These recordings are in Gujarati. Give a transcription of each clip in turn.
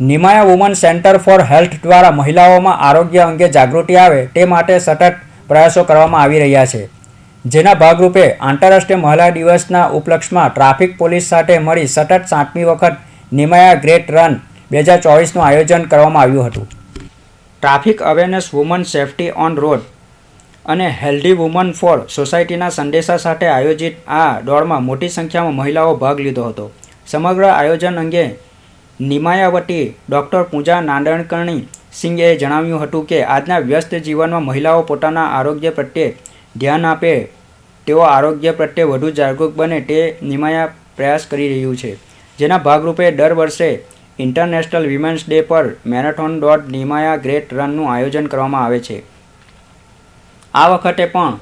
Nimaya woman centre for health દ્વારા મહિલાઓમાં આરોગ્ય અંગે જાગૃતિ આવે તે માટે સતત પ્રયાસો કરવામાં આવી રહ્યા છે. જેના ભાગરૂપે આંતરરાષ્ટ્રીય મહિલા દિવસના ઉપલક્ષમાં ટ્રાફિક પોલીસ સાથે મળી સતત સાતમી વખત નિમાયા ગ્રેટ રન બે હજાર ચોવીસનું આયોજન કરવામાં આવ્યું હતું. Traffic awareness woman safety on road અને હેલ્ધી વુમન ફોર સોસાયટીના સંદેશા સાથે આયોજિત આ દોડમાં મોટી સંખ્યામાં મહિલાઓ ભાગ લીધો હતો. સમગ્ર આયોજન અંગે નિમાયાવતી ડૉક્ટર પૂજા નાંદણકર્ણી સિંઘે જણાવ્યું હતું કે આજના વ્યસ્ત જીવનમાં મહિલાઓ પોતાના આરોગ્ય પ્રત્યે ધ્યાન આપે, તેઓ આરોગ્ય પ્રત્યે વધુ જાગૃત બને તે નિમાયા પ્રયાસ કરી રહ્યું છે. જેના ભાગરૂપે દર વર્ષે ઇન્ટરનેશનલ વિમેન્સ ડે પર મેરેથોન ડોટ નિમાયા ગ્રેટ રનનું આયોજન કરવામાં આવે છે. આ વખતે પણ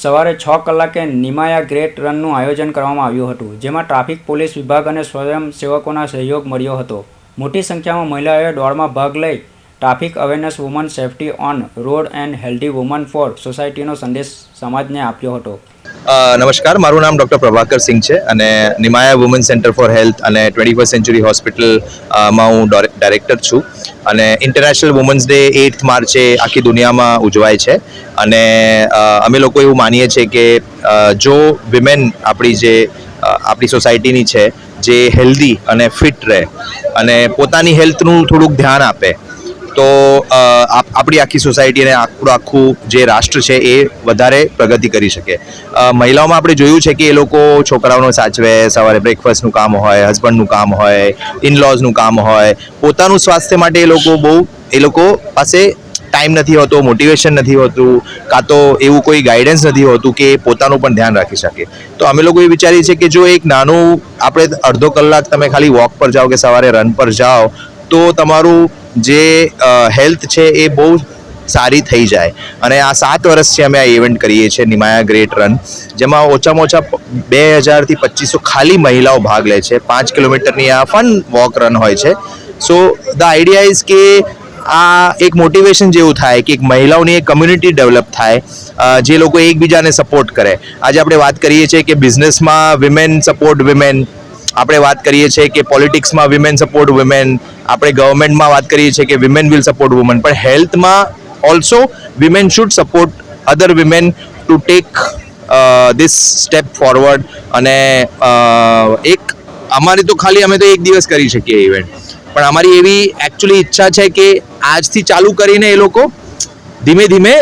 સવારે છ કલાકે નિમાયા ગ્રેટ રનનું આયોજન કરવામાં આવ્યું હતું, જેમાં ટ્રાફિક, પોલીસ વિભાગ અને સ્વયંસેવકોના સહયોગ મળ્યો હતો. મોટી સંખ્યામાં મહિલાઓએ દોડમાં ભાગ લઈ traffic awareness woman safety on road and healthy woman for સોસાયટીનો સંદેશ સમાજને આપ્યો હતો. નમસ્કાર. મારું નામ ડૉક્ટર પ્રભાકર સિંહ છે અને Nimaya woman centre for health અને ટ્વેન્ટી ફર્સ્ટ સેન્ચુરી હોસ્પિટલમાં હું ડાયરેક્ટર છું. અને ઇન્ટરનેશનલ વુમન્સ ડે એઇથ માર્ચે આખી દુનિયામાં ઉજવાય છે. અને અમે લોકો એવું માનીએ છીએ કે જો વિમેન આપણી જે આપણી સોસાયટીની છે, જે હેલ્ધી અને ફિટ રહે અને પોતાની હેલ્થનું થોડુંક ધ્યાન આપે તો આપ- આપણી આખી સોસાયટી અને આપણું આખું જે રાષ્ટ્ર છે એ વધારે પ્રગતિ કરી શકે. મહિલાઓમાં આપણે જોયું છે કે એ લોકો છોકરાઓનો સાચવે, સવારે બ્રેકફાસ્ટનું કામ હોય હસબન્ડનું કામ હોય ઇનલોઝનું કામ હોય. પોતાનું સ્વાસ્થ્ય માટે એ લોકો બહુ, એ લોકો પાસે ટાઈમ નથી હોતો મોટિવેશન નથી હોતું, કાં તો એવું કોઈ ગાઈડન્સ નથી હોતું કે પોતાનું પણ ધ્યાન રાખી શકે. તો અમે લોકો એ વિચારીએ છીએ કે જો એક નાનું, આપણે અડધો કલાક તમે ખાલી વોક પર જાઓ કે સવારે રન પર જાઓ, તો તમારું જે હેલ્થ છે એ બહુ સારી થઈ જાય. અને આ સાત વર્ષથી અમે આ ઇવેન્ટ કરીએ છીએ, નિમાયા ગ્રેટ રન જેમાં ઓછામાં ઓછા બે હજારથી પચીસો ખાલી મહિલાઓ ભાગ લે છે. પાંચ કિલોમીટરની આ ફન વોક રન હોય છે. સો ધ આઈડિયા ઇઝ કે આ એક મોટિવેશન જેવું થાય કે એક મહિલાઓની એક કમ્યુનિટી ડેવલપ થાય જે લોકો એકબીજાને સપોર્ટ કરે. આજે આપણે વાત કરીએ છીએ કે બિઝનેસમાં વિમેન સપોર્ટ વિમેન આપણે વાત કરીએ છીએ કે પોલિટિક્સમાં વિમેન સપોર્ટ વિમેન આપણે ગવર્મેન્ટમાં વાત કરીએ છીએ કે વિમેન વિલ સપોર્ટ વુમન પણ હેલ્થમાં also women should support other women to take this step forward અને એક, અમારી તો ખાલી અમે તો એક દિવસ કરી શકીએ ઇવેન્ટ પણ અમારી એવી એકચ્યુઅલી ઈચ્છા છે કે આજથી ચાલુ કરીને એ લોકો ધીમે ધીમે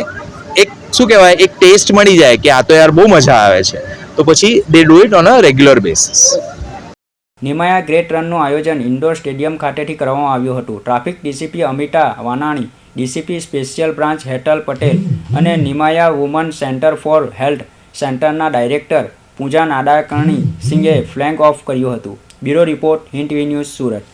એક, શું કહેવાય, એક ટેસ્ટ મળી જાય કે આ તો યાર બહુ મજા આવે છે. તો પછી they do it on a regular basis Nimaya great રનનું આયોજન ઇન્ડોર સ્ટેડિયમ ખાતેથી કરવામાં આવ્યું હતું. Traffic DCP Amita Vanani, DCP special branch Hetal Patel અને Nimaya woman centre for health સેન્ટરના ડાયરેક્ટર પૂજા નાડાકર્ણી સિંઘે ફ્લેગ ઓફ કર્યું હતું. Bureau report Hint V news Surat.